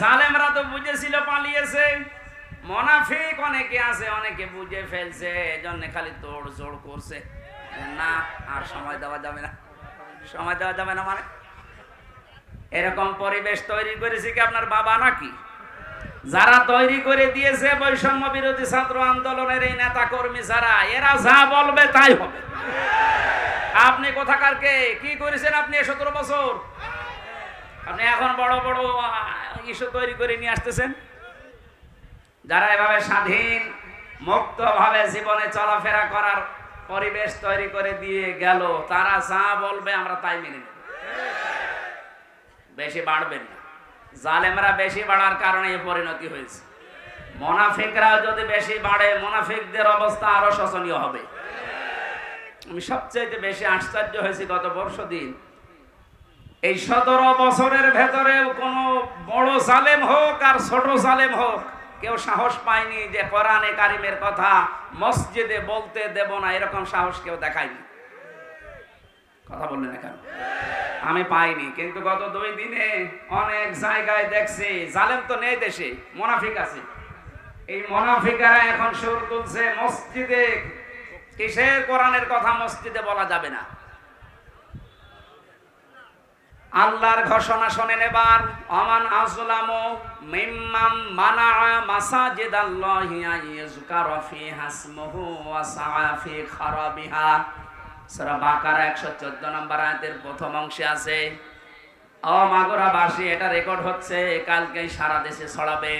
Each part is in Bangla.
জালেমরা তো বুঝেছিল পালিয়েছে। মোনাফিক অনেকে আছে, অনেকে বুঝে ফেলছে, এজন্য খালি তোড় জোড় করছে। না, আর সময় দেওয়া যাবে না। সময় দেওয়া যাবে না মানে? এরকম পরিবেশ তৈরি করেছে কি আপনার বাবা নাকি? যারা তৈরি করে দিয়েছে বৈষম্য বিরোধী ছাত্র আন্দোলনের এই নেতা কর্মী যারা, এরা যা বলবে তাই হবে। আপনি কোথাকার কে? কি করেছেন আপনি সতেরো বছর? আপনি এখন বড় বড় ইস্যু তৈরি করে নিয়ে আসতেছেন? যারা এভাবে স্বাধীন মুক্ত ভাবে জীবনে চলাফেরা করার পরিবেশ তৈরি করে দিয়ে গেল, তারা যা বলবে আমরা তাই মেনে নেব। বেশি বাড়বেন না। জালেমরা বেশি বাড়ার কারণে এই পরিণতি হয়েছে। মোনাফিকরা যদি বেশি বাড়ে, মোনাফিকদের অবস্থা আরও শোচনীয় হবে। আমি সবচেয়ে বেশি আশ্চর্য হয়েছি গত বর্ষ দিন এই সতেরো বছরের ভেতরে কোনো বড় জালেম হোক আর ছোট জালেম হোক, কেউ সাহস পায়নি যে কোরআনে কারিমের কথা মসজিদে বলতে দেব না, এরকম সাহস কেউ দেখায়নি। কথা বললেন কেন? আমি পাইনি, কিন্তু গত দুই দিনে অনেক জায়গায় দেখছি, জালেম তো নেই দেশে, মোনাফিক আছে। এই মোনাফিকারা এখন সুর তুলছে মসজিদে, কিসের কোরআনের কথা মসজিদে বলা যাবে না। আল্লাহর ঘোষণা শোনেন এবার, অমান আজলামু মিম্মাম মানা মাসাজিদ আল্লাহি আইয়ুযকারা ফিহা ইসমুহু ওয়া সাআ ফি খারাবিহা। সূরা বাকারা 114 নম্বর আয়াতের প্রথম অংশে আছে, ও মাগুরাবাসী, এটা রেকর্ড হচ্ছে কালকে সারা দেশে ছড়াবে।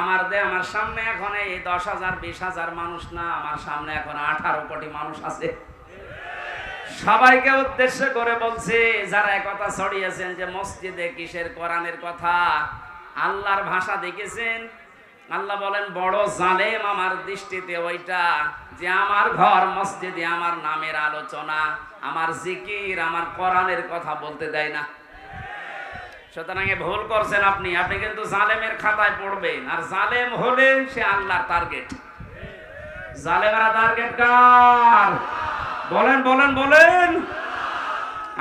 আমার দে, আমার সামনে এখন এই দশ হাজার, বিশ হাজার মানুষ না, আমার সামনে এখন আঠারো কোটি মানুষ আছে। সবাইকে উদ্দেশ্য করে বলছে, যারা একথা ছড়িয়েছেন যে মসজিদে কিসের কোরআনের কথা, আল্লাহর ভাষা দেখেছেন? আল্লাহ বলেন, বড় জালেম আমার দৃষ্টিতে ওইটা যে আমার ঘর, মসজিদে আমার নামের আলোচনা, আমার জিকির, আমার কোরআনের কথা বলতে দেয় না। সুতরাং ভুল করছেন আপনি। আপনি কিন্তু জালেমের খাতায় পড়বেন, আর জালেম হলে সে আল্লাহর টার্গেট জালেমেরা টার্গেট কার? বলেন বলেন বলেন।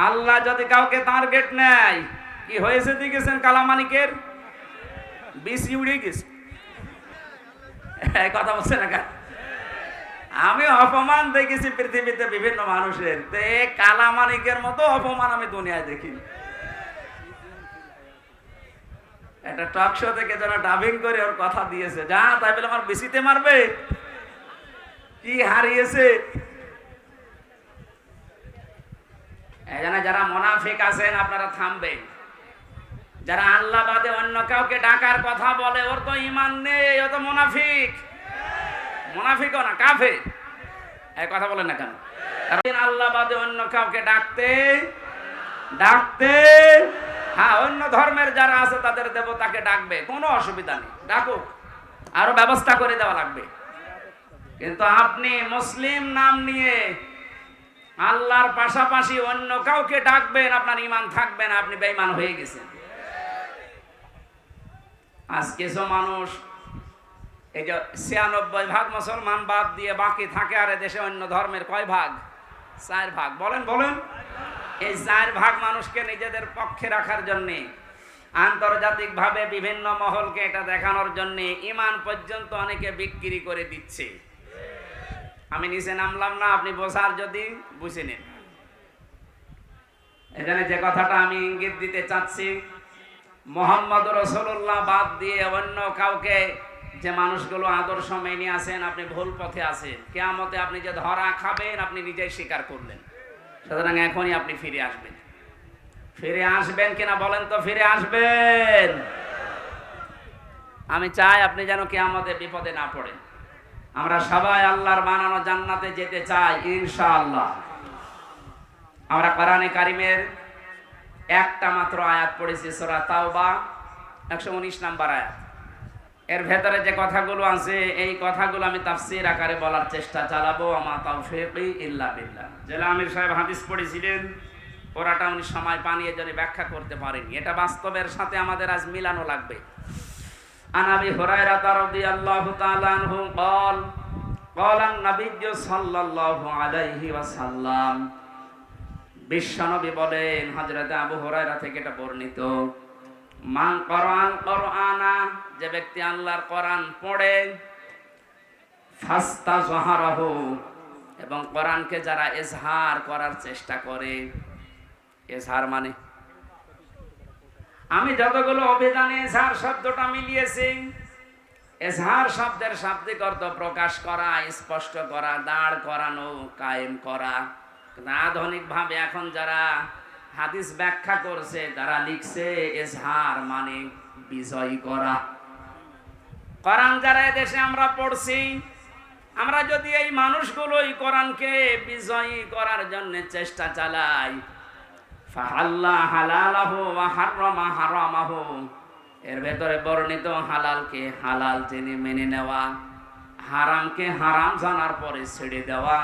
আল্লাহ যদি কাউকে টার্গেট নেয়, কি হয়েছে দেখেছেন কালামানিকের? বিসি উড়ে গেছে। কথা বলছে না আমি অপমান দেখেছি পৃথিবীতে বিভিন্ন মানুষের। তে কালামানিকের মতো অপমান আমি দুনিয়ায় দেখিনি। একটা টক শো থেকে যেন ডাবিং করে ওর কথা দিয়েছে। যা তাই বলে আমার বেশিতে মারবে। কি হারিয়েছে? এখানে যারা মোনাফিক আছেন, আপনারা থামবেন। যারা আল্লাহ বাদে অন্য কাউকে ডাকার কথা বলে, ওর তো ইমান নেই, ও তো মোনাফিক। মোনাফিকও না কাফে এই কথা বলেন না কেন? আল্লাহ বাদে অন্য কাউকে ডাকতে ডাকতে হ্যাঁ অন্য ধর্মের যারা আছে, তাদের দেবতাকে ডাকবে। কোনো অসুবিধা নেই, ডাকুক। আরও ব্যবস্থা করে দেওয়া লাগবে। কিন্তু আপনি মুসলিম নাম নিয়ে আল্লাহর পাশাপাশি অন্য কাউকে ডাকবেন, আপনার ইমান থাকবে না, আপনি বেঈমান হয়ে গেছেন। আজকে কিছু মানুষ, এই যে ছিয়ানব্বই ভাগ মুসলমান বাদ দিয়ে বাকি থাকে, আর দেশে অন্য ধর্মের কয় ভাগ? চার ভাগ। বলেন বলেন। এই চার ভাগ মানুষকে নিজেদের পক্ষে রাখার জন্যে, আন্তর্জাতিকভাবে বিভিন্ন মহলকে এটা দেখানোর জন্য ইমান পর্যন্ত অনেকে বিক্রি করে দিচ্ছে। আমি নিচে নামলাম না, আপনি বোঝার যদি বুঝে নিন। এখানে যে কথাটা আমি ইঙ্গিত দিতে চাচ্ছি, মোহাম্মদ রসুল্লাহ বাদ দিয়ে অন্য কাউকে যে মানুষগুলো আদর্শ মেনে আছেন, আপনি ভুল পথে আছেন। কেয়ামতে আপনি যে ধরা খাবেন, আপনি নিজেই স্বীকার করলেন। সুতরাং এখনই আপনি ফিরে আসবেন। ফিরে আসবেন কিনা বলেন তো, ফিরে আসবেন। আমি চাই আপনি যেন কেয়ামতে বিপদে না পড়েন। আমরা সবাই আল্লাহর বানানো জান্নাতে যেতে চাই, ইনশাআল্লাহ। আমরা কোরআনে কারিমের একটা মাত্র আয়াত পড়েছি, সূরা তাওবা 119 নাম্বার আয়াত। এর ভেতরে যে কথাগুলো আছে, এই কথাগুলো আমি তাফসীর আকারে বলার চেষ্টা চালাবো আমা তাওফীকি ইল্লা বিল্লাহ। জেলা আমির সাহেব হাদিস পড়েছিলেন, ওরাটা উনি সময় পানিয়ে জন্য ব্যাখ্যা করতে পারেনি এটা বাস্তবের সাথে আমাদের আজ মিলানো লাগবে। عن ابي هريره رضي الله تعالى عنه قال قال النبي صلى الله عليه وسلم বিশ্বনবী বলেন হযরত আবু হুরায়রা থেকে এটা বর্ণিত মান কোরআন কোরআনা যে ব্যক্তি আল্লাহর কোরআন পড়ে ফাস্তা জহারাহু এবং কোরআনকে যারা এজহার করার চেষ্টা করে এজহার মানে আমি যতগুলো অভিধানে এজহার শব্দটা মিলিয়েছি, এজহার শব্দের শাব্দিক অর্থ প্রকাশ করা, স্পষ্ট করা, দাঁড় করানো, কায়েম করা। আধুনিকভাবে এখন যারা হাদিস ব্যাখ্যা করছে, তারা লিখছে এজহার মানে বিজয়ী করা। কোরআন যারা এদেশে আমরা পড়ছি, আমরা যদি এই মানুষগুলোই কোরআনকে বিজয়ী করার জন্য চেষ্টা চালাই এর ভেতরে বর্ণিত হালালকে হালাল জেনে মেনে নেওয়া, হারামকে হারাম জানার পরে ছেড়ে দেওয়া,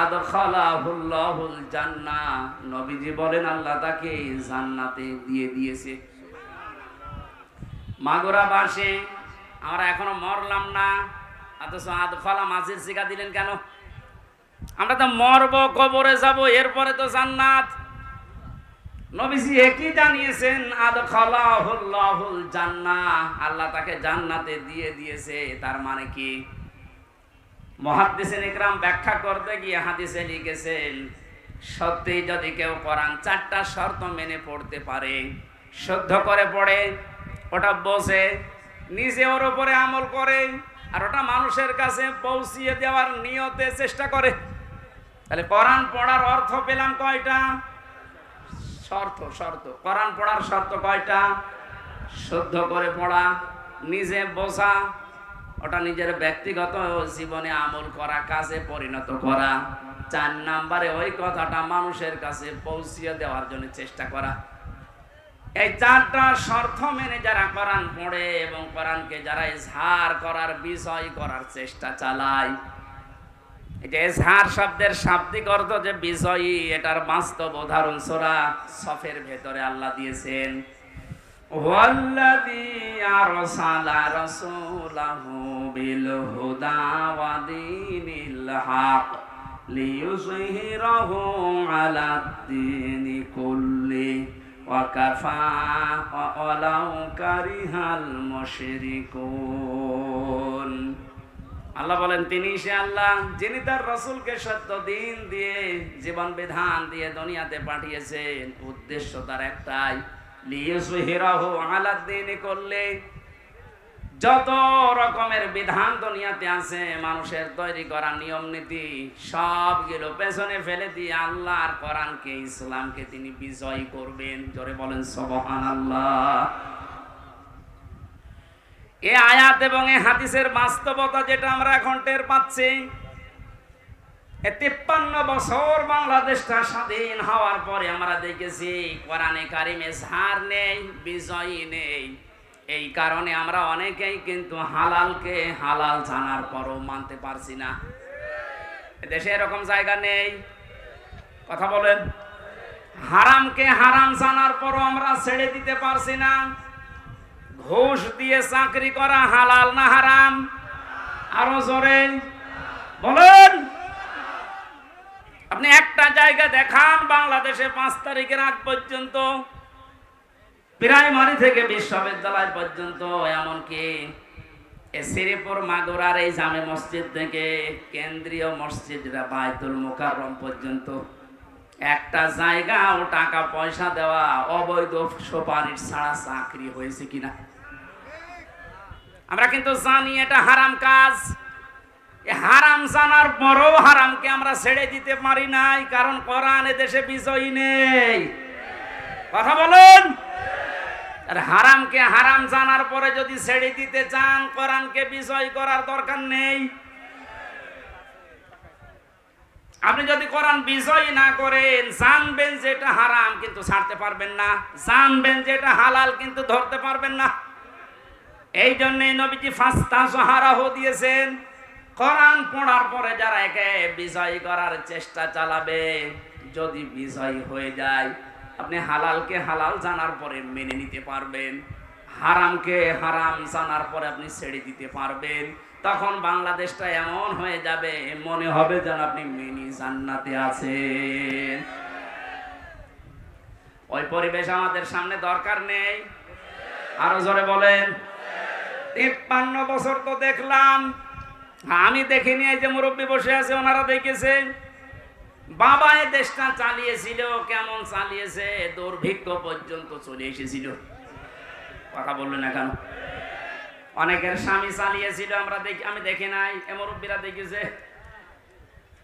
আদখালাহুল্লাহুল জান্নাহ নবীজি বলেন, আল্লাহ তাকে জান্নাতে দিয়ে দিয়েছে। মাগুরা বাসে আমরা এখনও মরলাম না, অথচ আদখালা মাঝির শিখা দিলেন কেন? আমরা তো মরব, কবরে যাব, এরপরে তো জান্নাত। নবীজি একই জানিয়েছেন, আদখালাহুল্লাহুল জান্নাহ। আল্লাহ তাকে জান্নাতে দিয়ে দিয়েছে, তার মানে কি? মহাদ্দিসিন ইকরাম ব্যাখ্যা করতে গিয়ে হাদিসে লিখেছেন, সত্যি যদি কেউ কোরআন চারটা শর্ত মেনে পড়তে পারে, শুদ্ধ করে পড়ে, ওটা বসে নিজে ওর উপরে আমল করে, আর ওটা মানুষের কাছে পৌঁছিয়ে দেওয়ার নিয়তে চেষ্টা করে। তাহলে কোরআন পড়ার অর্থ পেলাম কয়টা? শর্ত শর্ত। কোরআন পড়ার শর্ত কয়টা? শুদ্ধ করে পড়া, নিজে বোঝা, ওটা নিজের ব্যক্তিগত জীবনে আমল করা, কাজে পরিণত করা, চার নাম্বারে ওই কথাটা মানুষের কাছে পৌঁছিয়ে দেওয়ার জন্য চেষ্টা করা। এই চারটা শর্ত মেনে যারা কোরআন পড়ে এবং কোরআনকে যারা ইজহার করার বিষয় করার চেষ্টা চালায় এজহার শব্দের শাব্দিক অর্থ যে বিজয়ী, এটার বাস্তব উদাহরণ সোরা সফের ভেতরে আল্লাহ দিয়েছেন। ওয়াল্লাযী আরসালা রাসূলাহু বিল হুদা ওয়া দীনিল হক লিইয়ুযহিরাহু আলা দ্দীনি কুল্লি ওয়া কাফা ওয়ালাউ কারিহাল মুশরিকুন। আল্লাহ বলেন, তিনি সে আল্লাহ যিনি তার রসুলকে সত্য দিন দিয়ে, জীবন বিধান দিয়ে দুনিয়াতে পাঠিয়েছেন। উদ্দেশ্য তার একটাই করলে যত রকমের বিধান দুনিয়াতে আছে, মানুষের তৈরি করা নিয়ম নীতি, সবগুলো পেছনে ফেলে দিয়ে আল্লাহর কোরআনকে, ইসলামকে তিনি বিজয় করবেন। জোরে বলেন, সুবহানাল্লাহ। এ আয়াত এবং এ হাদিসের বাস্তবতা যেটা আমরা এখন টের পাচ্ছি তিপ্পান্ন বছর বাংলাদেশটা স্বাধীন হওয়ার পরে আমরা দেখেছি, কোরআনে কারিমে ঝার নেই, বিজয়ী নেই। এই কারণে আমরা অনেকেই কিন্তু হালালকে হালাল জানার পরও মানতে পারছি না। দেশে এরকম জায়গা নেই। কথা বলেন। হারামকে হারাম জানার পরও আমরা ছেড়ে দিতে পারছি না। ঘুষ দিয়ে চাকরি করা হালাল না হারাম? আরও জোরে। বলেন। আপনি একটা জায়গা দেখান, বাংলাদেশে পাঁচ তারিখের আগ পর্যন্ত, প্রাইমারি থেকে বিশ্ববিদ্যালয় পর্যন্ত, এমনকি শ্রীপুর মাগুরার এই জামে মসজিদ থেকে কেন্দ্রীয় মসজিদ বায়তুল মুকাররম পর্যন্ত। একটা জায়গা ও টাকা পয়সা দেওয়া অবৈধ সুপারিশ ছাড়া চাকরি হয়েছে কিনা? আমরা কিন্তু জানি এটা হারাম কাজ। হারাম জানার পরও হারামকে আমরা ছেড়ে দিতে পারি নাই, কারণ কোরআন দেশে বিজয়ী নেই। কথা বলুন? আর হারামকে হারাম জানার পরে যদি ছেড়ে দিতে চান, কোরআনকে বিজয় করার দরকার নেই। আপনি যদি কোরআন বিজয় না করেন, জানবেন যে এটা হারাম কিন্তু ছাড়তে পারবেন না। জানবেন যেটা হালাল কিন্তু ধরতে পারবেন না। এই জন্যে নবীজি ফাস্তা সহারাহ দিয়েছেন। কোরআন পড়ার পরে যারা একে বিজয় করার চেষ্টা চালাবে, যদি বিজয় হয়ে যায়, আপনি হালালকে হালাল জানার পরে মেনে নিতে পারবেন। হারামকে হারাম জানার পরে আপনি ছেড়ে দিতে পারবেন। তখন বাংলাদেশটা এমন হয়ে যাবে, মনে হবে যেন আপনি মিনি জান্নাতে আছেন। ওই পরিবেশ আমাদের সামনে দরকার নেই। আরও জোরে বলেন। তিপ্পান্ন বছর তো দেখলাম। আমি দেখিনি এই যে মুরব্বী বসে আছে, ওনারা দেখেছে। বাবা এই দেশটা চালিয়েছিল, কেমন চালিয়েছে? দুর্ভিক্ষ পর্যন্ত চলে এসেছিল। কথা বললেন না কেন? অনেকের স্বামী চালিয়েছিল, আমরা দেখি, আমি দেখি নাই, এ মুরব্বীরা দেখেছে।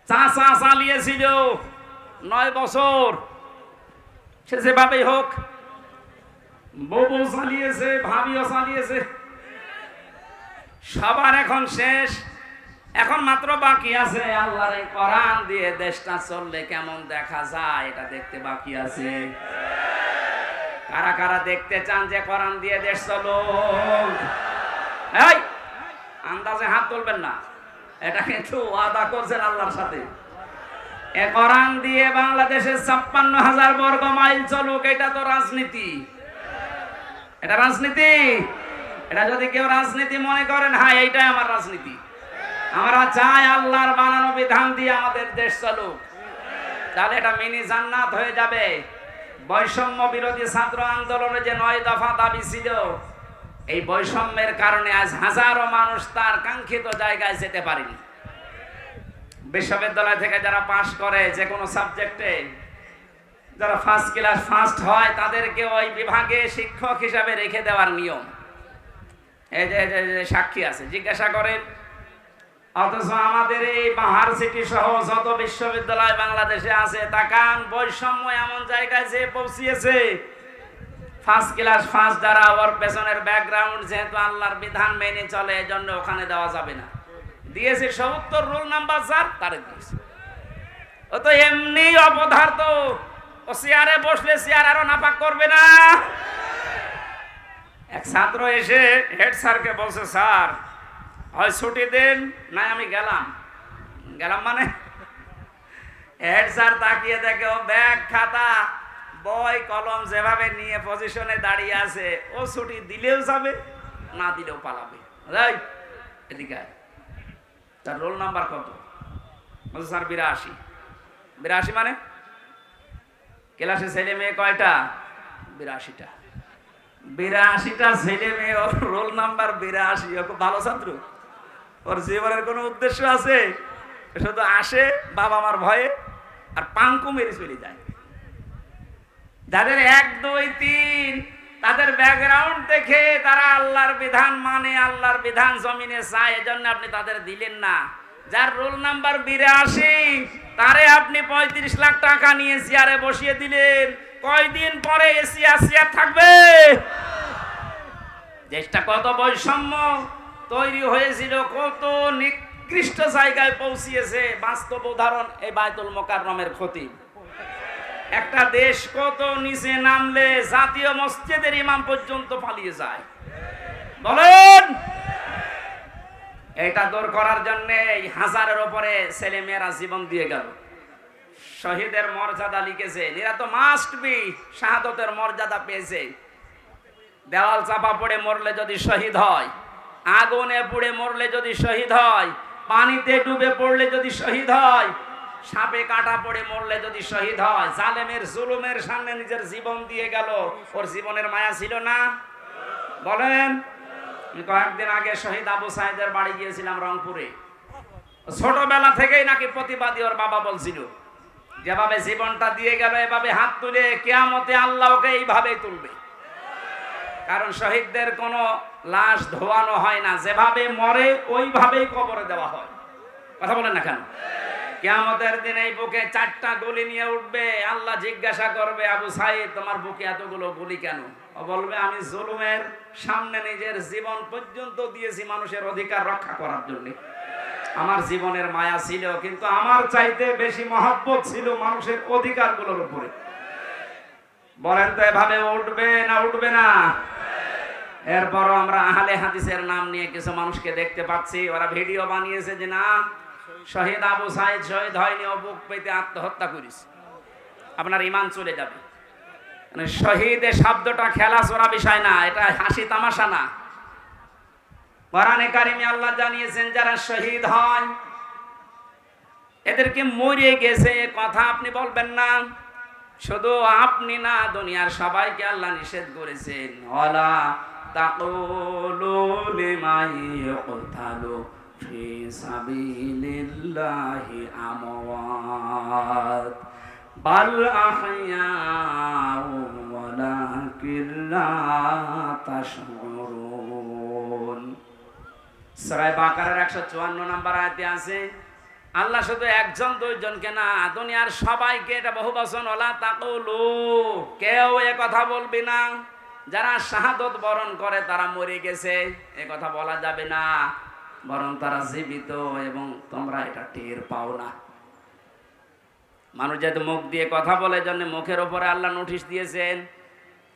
চাচা চালিয়েছিল, নয় বছর। সে যেভাবেই হোক বউ চালিয়েছে, ভাবিও চালিয়েছে। সবার এখন শেষ। এখন মাত্র বাকি আছে আল্লাহর এই কোরআন দিয়ে দেশটা চললে কেমন দেখা যায় এটা দেখতে বাকি আছে। কারা কারা দেখতে চান যে কোরআন দিয়ে দেশ চলো এই, আন্দাজে হাত তুলবেন না। এটা কিন্তু ওয়াদা করছেন আল্লাহর সাথে। এ কোরআন দিয়ে বাংলাদেশের ছাপ্পান্ন হাজার বর্গ মাইল চলুক, এটা তো রাজনীতি। এটা রাজনীতি? এটা যদি কেউ রাজনীতি মনে করেন হ্যাঁ এইটাই আমার রাজনীতি। আমরা চাই আল্লাহর বানানো বিধান দিয়ে আমাদের দেশ চলুক। তাহলে এটা মিনি জান্নাত হয়ে যাবে। বৈষম্য বিরোধী ছাত্র আন্দোলনে যে নয় দফা দাবি ছিল, এই বৈষম্যের কারণে আজ হাজারো মানুষ তার কাঙ্ক্ষিত জায়গায় যেতে পারেনি। বিশ্ববিদ্যালয় থেকে যারা পাশ করে যে কোনো সাবজেক্টে, যারা ফার্স্ট ক্লাস ফার্স্ট হয়, তাদেরকে ওই বিভাগে শিক্ষক হিসাবে রেখে দেওয়ার নিয়ম। এই যে সাক্ষী আছে, জিজ্ঞাসা করেন, অথচ আমাদের এই বাহার সিটি সহ যত বিশ্ববিদ্যালয় বাংলাদেশে আছে, তাকান, বৈষম্য এমন জায়গায় যে পৌঁছিয়েছে। ফার্স্ট ক্লাস ফার্স্ট যারা ওর পেছনের ব্যাকগ্রাউন্ড যেহেতু আল্লাহর বিধান মেনে চলে এই জন্য ওখানে দেওয়া যাবে না। দিয়েছে সত্তর রোল নাম্বার স্যার তারে দিয়েছে। ও তো এমনি অপদার্থ। ও চেয়ারে বসলে চেয়ার আরও নাপাক করবে না। এক ছাত্র এসে হেড স্যারকে বলছে, স্যার, হয় ছুটি দেন না আমি গেলাম। গেলাম মানে হেড স্যার তাকিয়ে দেখে, ও ব্যাগ, খাতা, বই, কলম যেভাবে নিয়ে পজিশনে দাঁড়িয়ে আছে, ও ছুটি দিলেও যাবে, না দিলেও পালাবে। এদিকে। তার রোল নাম্বার কত? বলছে, স্যার, বিরাশি। বিরাশি মানে? ক্লাসে ছেলে মেয়ে কয়টা? বিরাশিটা। বিরাশিটা ছেলে মেয়ে, ওর রোল নাম্বার বিরাশি। ও খুব ভালো ছাত্র। ওর জীবনের কোনো উদ্দেশ্য আছে? শুধু আসে বাবা মার ভয়ে আর পাঙ্কু মেরে চলে যায়। যাদের এক, দুই, তিন, তাদের ব্যাকগ্রাউন্ড দেখে তারা আল্লাহর বিধান মানে আল্লাহর বিধান জমিনে চায়, এজন্য আপনি তাদের দিলেন না। যার রোল নাম্বার বিরাশি, তারে আপনি পঁয়ত্রিশ লাখ টাকা নিয়ে চেয়ারে বসিয়ে দিলেন। কয়দিন পরে এসি আসিয়া থাকবে? দেশটা কত বৈষম্য? তৈরি হয়েছিল কত নিকৃষ্ট জায়গায় পৌঁছিয়েছে। বাস্তব উদাহরণ এই বায়তুল মোকাররমের ক্ষতি। একটা দেশ কত নিচে নামলে জাতীয় মসজিদের ইমাম পর্যন্ত পালিয়ে যায়। বলেন! এটা দূর করার জন্য হাজারের ওপরে ছেলে মেয়েরা জীবন দিয়ে গেল। শহীদের মর্যাদা লিখেছে এরা তো মাস্ট বি শাহাদতের মর্যাদা পেয়েছে। দেওয়াল চাপা পড়ে মরলে যদি শহীদ হয়, আগুনে পুড়ে মরলে যদি শহীদ হয়, পানিতে ডুবে পড়লে যদি শহীদ হয়, সাপে কাটা পড়ে মরলে যদি শহীদ হয়, জালেমের জুলুমের সামনে নিজের জীবন দিয়ে গেল, ওর জীবনের মায়া ছিল না? বলেন কয়েকদিন আগে শহীদ আবু সাহেদের বাড়ি গিয়েছিলাম রংপুরে। ছোটবেলা থেকেই নাকি প্রতিবাদী ওর বাবা বলছিল। যেভাবে জীবনটা দিয়ে গেল, এভাবে হাত তুলে কেয়ামতে আল্লাহ ওকে এইভাবেই তুলবে। কারণ শহীদদের কোনো লাশ ধোয়ানো হয় না, যেভাবে মরে ওইভাবেই কবরে দেওয়া হয়। কথা বলেন না কেন? কেয়ামতের দিন এই বুকে চারটা গুলি নিয়ে উঠবে, আল্লাহ জিজ্ঞাসা করবে, আবু সাইদ, তোমার বুকে এতগুলো গুলি কেন? ও বলবে, আমি জুলুমের সামনে নিজের জীবন পর্যন্ত দিয়েছি মানুষের অধিকার রক্ষা করার জন্য। আমার জীবনের মায়া ছিল, কিন্তু আমার চাইতে বেশি মহাব্বত ছিল মানুষের অধিকারগুলোর উপরে। বলেন তো এভাবে উঠবে না উঠবে না? এরপরও আমরা আহলে হাদিসের নাম নিয়ে কিছু মানুষকে দেখতে পাচ্ছি। ওরা ভিডিও বানিয়েছে যে না, শহীদ আবু সাইদ শহীদ হয়নি, ও বুক পেতে আত্মহত্যা করিস আপনার ইমান চলে যাবে। মানে শহীদের শব্দটা খেলা চোরা বিষয় না, এটা হাসি তামাশা না। কোরআনে কারিমে আল্লাহ জানিয়েছেন, যারা শহীদ হয়, এদেরকে মরে গেছে, কথা আপনি বলবেন না। শুধু আপনি না, দুনিয়ার সবাইকে আল্লাহ নিষেধ করেছেন। ওয়ালা তাকুলু লিমান ইউকতালু ফি সাবিলিল্লাহি আমওয়াত। বাল সূরা বাকারার 154 নম্বর আয়াতে আছে, আল্লাহ শুধু একজন, দুইজনকে না, দুনিয়ার সবাইকে এটা বহু বচন, ওলা তাকুলু, কেউ এ কথা বলবি না। যারা শাহাদত বরণ করে, তারা মরে গেছে, এ কথা বলা যাবে না। বরং তারা জীবিত এবং তোমরা এটা টের পাও না। মানুষ যেহেতু মুখ দিয়ে কথা বলে জন্য মুখের ওপরে আল্লাহ নোটিশ দিয়েছেন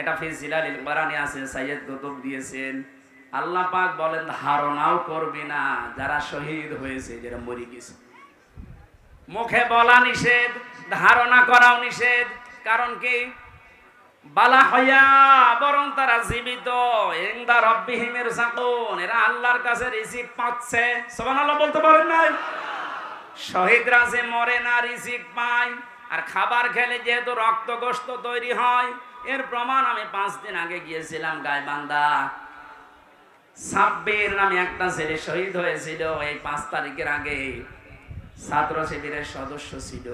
এটা ফি জিলালিল কোরআনে আছে সাইয়্যিদ কুতুব দিয়েছেন। আল্লাহ পাক বলেন, ধারণাও করবি না, যারা শহীদ হয়েছে, যারা মরে গেছে। মুখে বলা নিষেধ, ধারণা করাও নিষেধ, কারণ কি? বালা হইয়া বরং তারা জীবিত। ইন্দা রব্বিহিমের সাকুন এরা আল্লাহর কাছে রিজিক পাচ্ছে। সুবহানাল্লাহ বলতে পারেন নাই? শহীদরা যে মরে না রিজিক পায়, আর খাবার খেলে যেহেতু রক্ত গোস্ত তৈরি হয় এর প্রমাণ আমি পাঁচ দিন আগে গিয়েছিলাম গাইবান্ধা। সাব্বির নামে একটা ছেলে শহীদ হয়েছিল, এই পাঁচ তারিখের আগে ছাত্র শিবিরের সদস্য ছিল।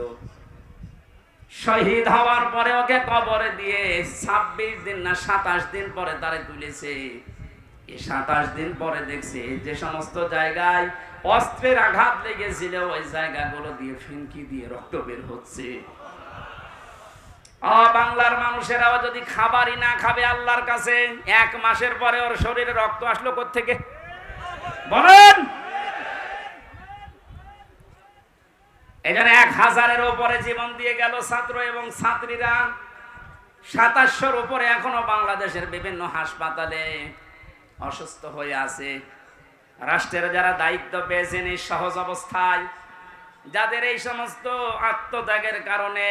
শহীদ হওয়ার পরে ওকে কবরে দিয়ে ছাব্বিশ দিন না সাতাশ দিন পরে তারে তুলেছে। সাতাশ দিন পরে দেখছে যে সমস্ত জায়গায় অস্ত্রের আঘাত লেগেছিল, ওই জায়গাগুলো দিয়ে ফিনকি দিয়ে রক্ত বের হচ্ছে। বাংলার মানুষেরাও যদি খাবারই না খাবে আল্লাহর কাছে, এক মাসের পরে ওর শরীরে রক্ত আসলো থেকে বলেন! জন্য এক হাজারের উপরে জীবন দিয়ে গেল ছাত্র এবং ছাত্রীরা। সাতাশশোর উপরে এখনও বাংলাদেশের বিভিন্ন হাসপাতালে অসুস্থ হয়ে আছে। রাষ্ট্রের যারা দায়িত্ব পেয়েছেন এই সহজ অবস্থায়, যাদের এই সমস্ত আত্মত্যাগের কারণে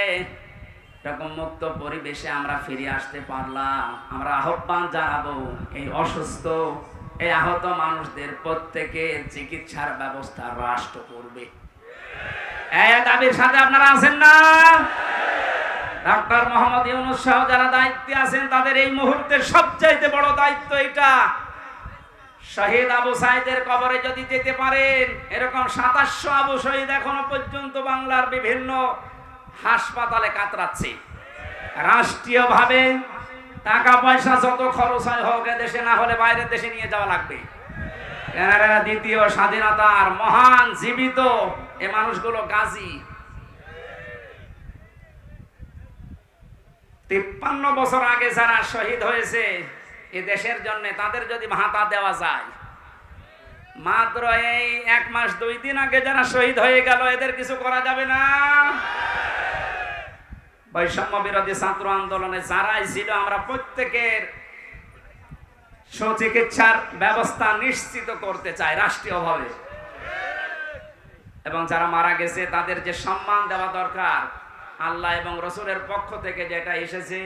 এরকম মুক্ত পরিবেশে আমরা ফিরে আসতে পারলাম। আমরা আহ্বান জানাব, এই অসুস্থ, এই আহত মানুষদের প্রত্যেকের চিকিৎসার ব্যবস্থা রাষ্ট্র করবে। দাবির সাথে আপনারা আছেন না? ডাক্তার মোহাম্মদ ইউনুস সহ যারা দায়িত্বে আছেন, তাদের এই মুহূর্তে সবচাইতে বড় দায়িত্ব এটা। শহীদ আবু সাইদের কবরে যদি যেতে পারেন, এরকম সাতাশশো আবু শহীদ এখনও পর্যন্ত বাংলার বিভিন্ন হাসপাতালে কাতরাচ্ছে। রাষ্ট্রীয়ভাবে টাকা পয়সা যত খরচ হয় হোক দেশে না হলে বাইরের দেশে নিয়ে যাওয়া লাগবে। এনারা দ্বিতীয় স্বাধীনতার মহান জীবিত এ মানুষগুলো গাজী। তিপ্পান্ন বছর আগে যারা শহীদ হয়েছে, এ দেশের জন্য তাদের যদি ভাতা দেওয়া যায়, মাত্র এই এক মাস দুই দিন আগে যারা শহীদ হয়ে গেল, এদের কিছু করা যাবে না? বৈষম্য বিরোধী ছাত্র আন্দোলনে যারাই ছিল, আমরা প্রত্যেকের সুচিকিৎসার ব্যবস্থা নিশ্চিত করতে চাই রাষ্ট্রীয়ভাবে। এবং যারা মারা গেছে, তাদের যে সম্মান দেওয়া দরকার, আল্লাহ এবং রসুলের পক্ষ থেকে যেটা এসেছে,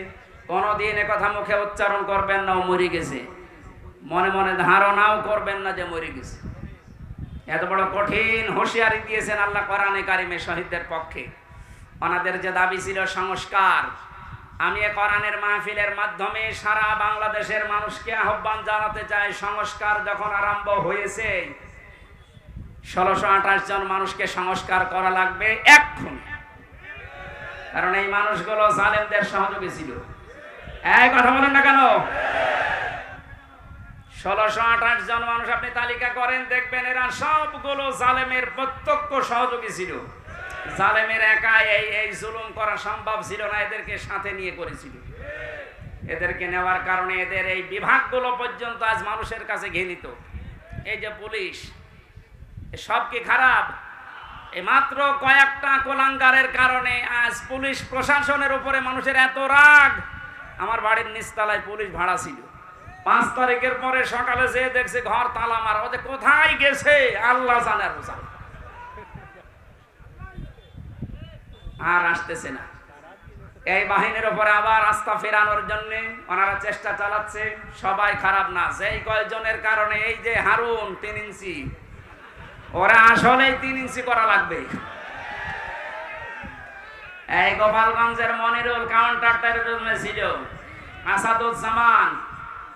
কোনোদিন কথা মুখে উচ্চারণ করবেন না, ও মরে গেছে। মনে মনে ধারণাও করবেন না যে মরে গেছে। এত বড় কঠিন হুঁশিয়ারি দিয়েছেন আল্লাহ কোরআনে কারিমে শহীদদের পক্ষে। ওনাদের যে দাবি ছিল সংস্কার, আমি এ কোরআনের মাহফিলের মাধ্যমে সারা বাংলাদেশের মানুষকে আহ্বান জানাতে চাই, সংস্কার যখন আরম্ভ হয়েছে, ষোলোশো আঠাশ জন মানুষকে সংস্কার করা লাগবে এক্ষুনি। কারণ এই মানুষগুলো জালেমদের সহযোগী ছিল। এই কথা বলেন না কেন? ষোলোশো আঠাশ জন মানুষ আপনি তালিকা করেন, দেখবেন এরা সবগুলো জালেমের প্রত্যক্ষ সহযোগী ছিল। জালেমের একা এই এই জুলুম করা সম্ভব ছিল না, এদেরকে সাথে নিয়ে করেছিল। এদেরকে নেওয়ার কারণে এদের এই বিভাগগুলো পর্যন্ত আজ মানুষের কাছে ঘৃণিত। এই যে পুলিশ সব কি খারাপ? মাত্র কয়েকটা কোলাঙ্গারের কারণে আজ পুলিশ প্রশাসনের উপরে মানুষের এত রাগ। আমার বাড়ির নিচতলায় পুলিশ ভাড়া ছিল। পাঁচ তারিখের পরে সকালে যেয়ে দেখছে ঘর তালা মারা। কোথায় গেছে? আল্লাহ জানার আর আসতেছে না। এই বাহিনীর উপরে আবার আস্থা ফেরানোর জন্য ওনারা চেষ্টা চালাচ্ছে। সবাই খারাপ না। সেই কয়েকজনের কারণে এই যে হারুন তিন ইঞ্চি, ওরা আসলেই তিন ইঞ্চি করা লাগবে। এই গোপালগঞ্জের মনিরুল কাউন্টার টেরোরিজমে ছিল। আসাদুজ্জামান,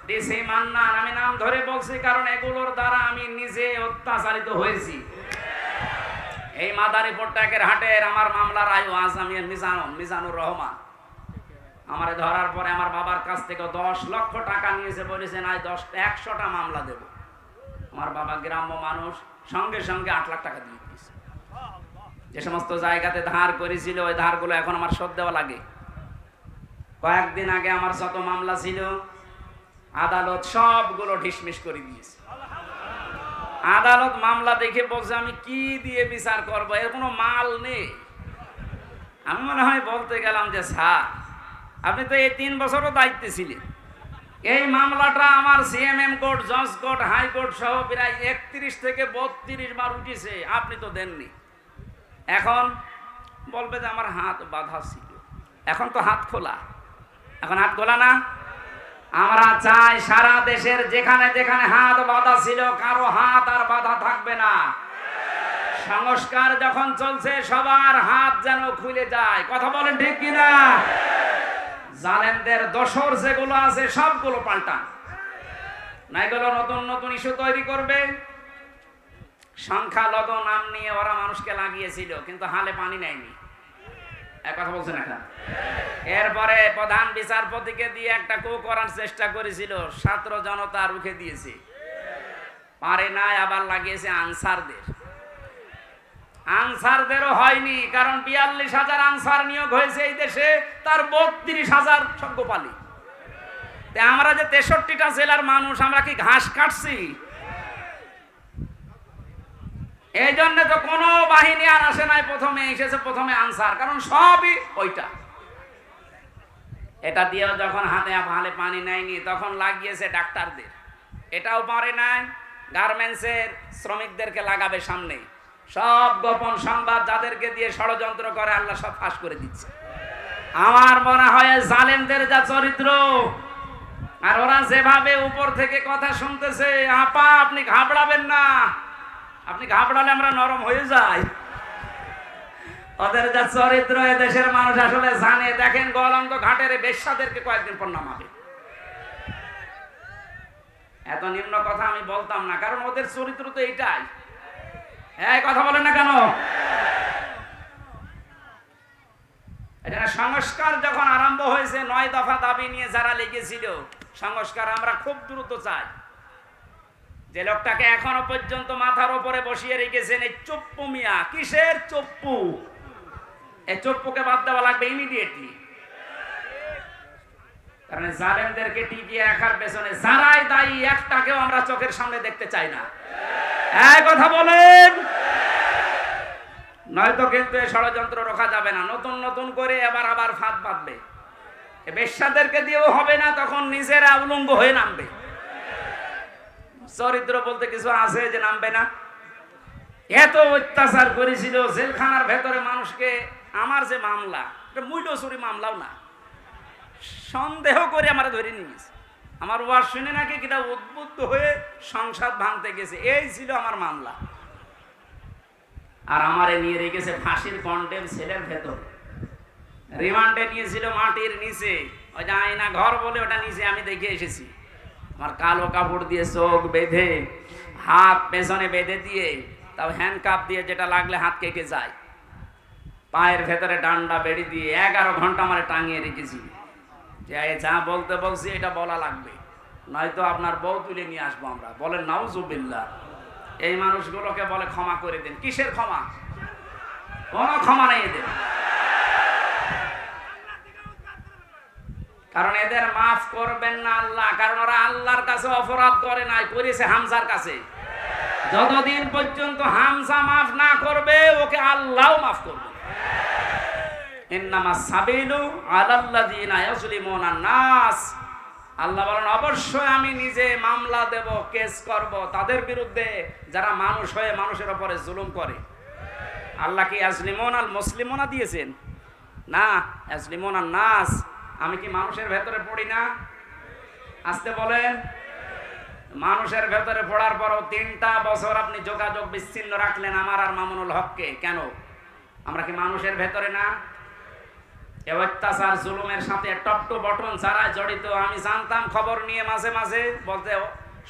ডিসি মান্নান, আমি নাম ধরে বলছি কারণ এগুলোর দ্বারা আমি নিজে অত্যাচারিত হয়েছি। এই মাদারীপুর ট্যাকের হাটের আমার মামলার আয়ু আজ আমি মিজানুর মিজানুর রহমান। আমারে ধরার পরে আমার বাবার কাছ থেকে দশ লক্ষ টাকা নিয়েছে, বলেছেন আজ দশ, একশোটা মামলা দেব। আমার বাবা গ্রাম্য মানুষ, সঙ্গে সঙ্গে আট লাখ টাকা দিয়ে দিয়েছে। যে সমস্ত জায়গাতে ধার করেছিল, ওই ধারগুলো এখন আমার শোধ দেওয়া লাগে। কয়েকদিন আগে আমার যত মামলা ছিল, আদালত সবগুলো ঢিসমিস করে দিয়েছে। আদালত মামলা দেখে বলছে, আমি কি দিয়ে বিচার করব? এর কোনো মাল নেই। আমি মনে হয় বলতে গেলাম যে, স্যার, আপনি তো এই তিন বছরও দায়িত্বে ছিলেন। এই মামলাটা আমার সিএমএম কোর্ট, জজ কোর্ট হাইকোর্ট সহ প্রায় একত্রিশ থেকে বত্রিশ বার উঠেছে। আপনি তো দেননি। এখন বলবে যে, আমার হাত বাঁধা ছিল। এখন তো হাত খোলা। এখন হাত খোলা না? আমরা চাই সারা দেশের যেখানে যেখানে হাত বাঁধা ছিল, কারও হাত আর বাঁধা থাকবে না। সংস্কার যখন চলছে, সবার হাত যেন খুলে যায়। কথা বলেন ঠিক কিনা? জালেমদের দোসর যেগুলো আছে, সবগুলো পাল্টান। না এগুলো নতুন নতুন ইস্যু তৈরি করবে। সংখ্যালঘু নাম নিয়ে ওরা মানুষকে লাগিয়েছিল, কিন্তু হালে পানি নেয়নি। কথা বলছেন এরপরে প্রধান বিচারপতিকে দিয়ে একটা কো করার চেষ্টা করেছিল, ছাত্র জনতা রুখে দিয়েছে। পারে নাই, আবার লাগিয়েছে আনসারদের। আনসারদেরও হয়নি, কারণ বিয়াল্লিশ হাজার আনসার নিয়োগ হয়েছে এই দেশে, তার বত্রিশ হাজার সজ্ঞপালি আমরা যে তেষট্টিটা জেলার মানুষ, আমরা কি ঘাস কাটছি? এই জন্য তো কোনো বাহিনী আর আসে নাই, প্রথমে এসেছে, প্রথমে আনসার। কারণ সবই ওইটা। এটা দিয়েও যখন হাতে হালে পানি নেয়নি, তখন লাগিয়েছে ডাক্তারদের। এটাও পারে নাই গার্মেন্টসের শ্রমিকদেরকে লাগাবে সামনে। সব গোপন সংবাদ যাদেরকে দিয়ে ষড়যন্ত্র করে, আল্লাহ সব ফাঁস করে দিচ্ছে। আমার মনে হয় জালেমদের যা চরিত্র, আর ওরা যেভাবে উপর থেকে কথা শুনতেছে, আপা আপনি ঘাবড়াবেন না। আপনি ঘাবড়ালে আমরা নরম হয়ে যাই। ওদের যা চরিত্র দেশের মানুষ আসলে জানে। দেখেন গোয়ালন্দ ঘাটের বেশ্যাদেরকে কয়েকদিন পর নামাবে এত নিম্ন কথা আমি বলতাম না, কারণ ওদের চরিত্র তো এইটাই। হ্যাঁ কথা বলেন না কেন? এটা সংস্কার যখন আরম্ভ হয়েছে, নয় দফা দাবি নিয়ে যারা লেগেছিল, সংস্কার আমরা খুব দ্রুত চাই। যে লোকটাকে এখনও পর্যন্ত মাথার উপরে বসিয়ে রেখেছেন এই চপ্পু মিয়া। কিসের চপ্পু? এই চপ্পুকে বাদ দেওয়া লাগবে ইমিডিয়েটলি কারণ জালেমদেরকে টিকিয়ে রাখার পেছনে, যারাই দায়ী, একটাকেও আমরা চোখের সামনে দেখতে চাই না। এক কথা বলেন। নয়তো কিন্তু এই ষড়যন্ত্র রোখা যাবে না। নতুন নতুন করে এবার আবার ফাঁদ বাঁধবে। বেশ্যাদেরকে দিয়েও হবে না, তখন নিজেরা উলঙ্গ হয়ে নামবে। চরিত্র বলতে কিছু আছে যে নামবে না? এত অত্যাচার করেছিল জেলখানার ভেতরে মানুষকে। আমার যে মামলা, এটা চুরি মামলাও না। সন্দেহ করে আমার ধরে নিয়ে গেছে। আমার ওয়াজ শুনে নাকি কিটা উদ্বুদ্ধ হয়ে সংসাদ ভাঙতে গেছে। এই ছিল আমার মামলা। আর আমারে নিয়ে রেখেছে ফাঁসির কন্টেম সেলের ভেতর। রিমান্ডে নিয়েছিল মাটির নিচে। ওই যে আয়না ঘর বলে ওটা নিচে আমি দেখে এসেছি। আমার কালো কাপড় দিয়ে চোখ বেঁধে, হাত পেছনে বেঁধে দিয়ে, তাও হ্যান্ড কাপ দিয়ে যেটা লাগলে হাত কেটে যায়। পায়ের ভেতরে ডান্ডা বেড়ি দিয়ে এগারো ঘণ্টা আমার টাঙিয়ে রেখেছি। যে যা বলতে বলছি, এটা বলা লাগবে। নয়তো আপনার বউ তুলে নিয়ে আসব আমরা। বলেন, নাউজুবিল্লাহ। এই মানুষগুলোকে বলে, ক্ষমা করে দিন। কিসের ক্ষমা? কোনো ক্ষমা নেই এদের। কারণ এদের মাফ করবেন না আল্লাহ, কারণ ওরা আল্লাহর কাছে অপরাধ করে নাই, করেছে হামজার কাছে। যতদিন পর্যন্ত হামজা মাফ না করবে, ওকে আল্লাহ মাফ করবে। আল্লাহ বলেন, অবশ্যই আমি নিজে মামলা দেব, কেস করব। তাদের বিরুদ্ধে যারা মানুষ হয়ে মানুষের উপরে জুলুম করে। আল্লাহ কি মুসলিমনা দিয়েছেন? না আমি কি মানুষের ভেতরে পড়ি না? আসতে বলেন। মানুষের ভেতরে পড়ার পরও তিনটা বছর আপনি যোগাযোগ বিচ্ছিন্ন রাখলেন আমার আর মামুনুল হককে। কেন? আমরা কি মানুষের ভেতরে না? এ অত্যাচার, জুলুমের সাথে টপ টু বটন ছাড়া জড়িত। আমি জানতাম, খবর নিয়ে মাঝে মাঝে বলতে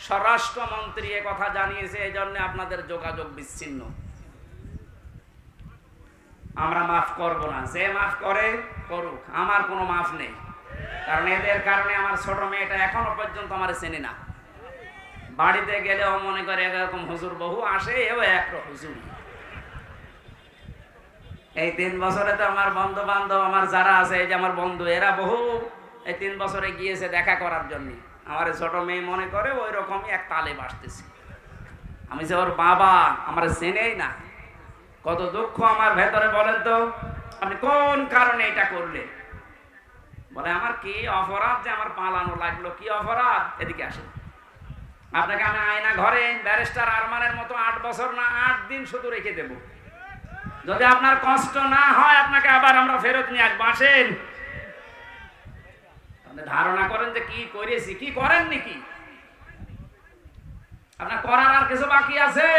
স্বরাষ্ট্রমন্ত্রী এ কথা জানিয়েছে এই জন্য আপনাদের যোগাযোগ বিচ্ছিন্ন। আমরা মাফ করব না। যে মাফ করে, করুক। আমার কোনো মাফ নেই। কারণ এদের কারণে আমার ছোট মেয়েটা এখনও পর্যন্ত আমার চেনে না। বাড়িতে গেলেও মনে করে এরকম হুজুর বহু আসে, এও এক হুজুর। এই তিন বছরে তো আমার বন্ধু বান্ধব আমার যারা আছে, এই যে আমার বন্ধু, এরা বহু এই তিন বছরে গিয়েছে দেখা করার জন্য। আমার ছোট মেয়ে মনে করে ওই রকমই এক তালে বাসতেছে। আমি যে ওর বাবা, আমার চেনেই না। কত দুঃখ আমার ভেতরে বলেন তো? আপনি কোন কারণে এটা করলে বলে, আমার কি অপরাধ যে আমার পালানো লাগল? কি অপরাধ? এদিকে আসেন। আপনাকে আমি আয়না ঘরে ব্যারিস্টার আরমানের মতো আট বছর না আট দিন শুধু রেখে দেব। যদি আপনার কষ্ট না হয়, আপনাকে আবার আমরা ফেরত নিয়ে আসব। আসেন। ধারণা করেন যে কি করেছি, কি করেন নাকি আপনার করার আর কিছু বাকি আছে?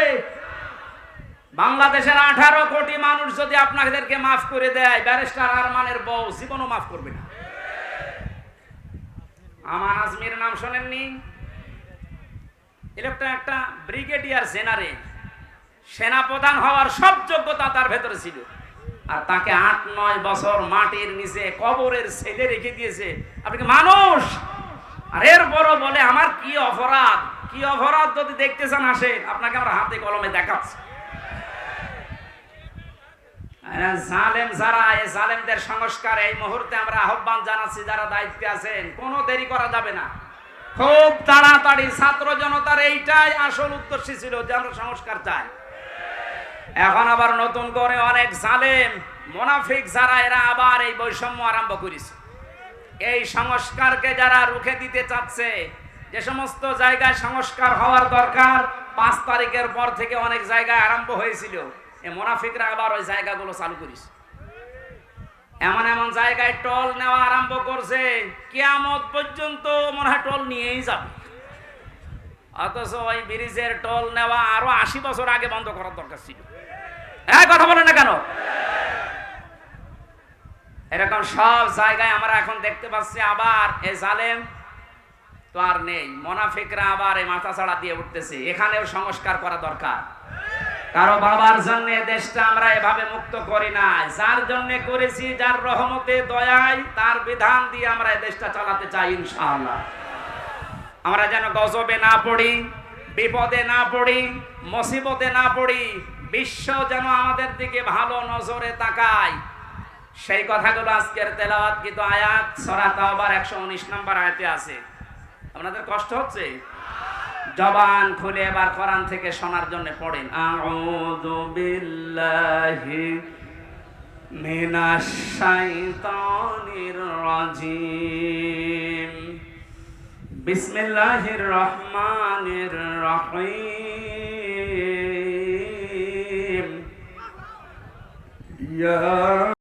বাংলাদেশের আঠারো কোটি মানুষ যদি আপনাদেরকে মাফ করে দেয়, ব্যারিস্টার আরমানের বউ জীবনও মাফ করবে না। আমার আজমির নাম শোনেননি? এটা একটা ব্রিগেডিয়ার জেনারেল, সেনাপ্রধান হওয়ার সব যোগ্যতা তার ভেতরে ছিল। আর তাকে আট, নয় বছর মাটির নিচে কবরের ছেলে রেখে দিয়েছে। আপনি কি মানুষ? আর এর বড় বলে আমার কি অপরাধ? কি অপরাধ যদি দেখতে চান আসেন, আপনাকে আমরা হাতে কলমে দেখাচ্ছি। জালেম যারা এই জালেমদের সংস্কার, এই মুহূর্তে আমরা আহ্বান জানাচ্ছি, যারা দায়িত্বে আছেন, কোনো দেরি করা যাবে না। খুব তাড়াতাড়ি ছাত্র জনতার এইটাই আসল উদ্দেশ্য ছিল, যে আমরা সংস্কার চাই। এখন আবার নতুন করে অনেক জালেম, মোনাফিক যারা, এরা আবার এই বৈষম্য আরম্ভ করেছে। এই সংস্কারকে যারা রুখে দিতে চাচ্ছে, যে সমস্ত জায়গায় সংস্কার হওয়ার দরকার, পাঁচ তারিখের পর থেকে অনেক জায়গায় আরম্ভ হয়েছিল। এই মোনাফিকরা আবার ওই জায়গাগুলো চালু করিস। এমন এমন জায়গায় টল নেওয়া আরম্ভ করছে, কেয়ামত পর্যন্ত মনে হয় টল নিয়েই যাবে। অথচ ওই ব্রিজের টল নেওয়া আরও আশি বছর আগে বন্ধ করার দরকার ছিল। হ্যাঁ কথা বলেন না কেন? এরকম সব জায়গায় আমরা এখন দেখতে পাচ্ছি আবার এই জালেম তো আর নেই। মোনাফিকরা আবার এই মাথা ছাড়া দিয়ে উঠতেছে। এখানেও সংস্কার করা দরকার। কারও বাবার জন্য দেশটা আমরা এভাবে মুক্ত করি না যার জন্য করেছি, যার রহমতে, দয়ায়, তার বিধান দিয়ে আমরা দেশটা চালাতে চাই ইনশাআল্লাহ। আমরা যেন গজবে না পড়ি, বিপদে না পড়ি, মুসিবতে না পড়ি বিশ্ব যেন আমাদের দিকে ভালো নজরে তাকায়। সেই কথাগুলো আজকের তেলাওয়াত কিন্তু আয়াত, সরা তাওবার একশো উনিশ নম্বর আয়াতে আছে। আপনাদের কষ্ট হচ্ছে? জবান খুলে এবার কোরআন থেকে শোনার জন্য পড়েন। আউযু বিল্লাহি মিনাশ শাইতানির রাজিম। বিসমিল্লাহির রহমানির রহিম। ইয়া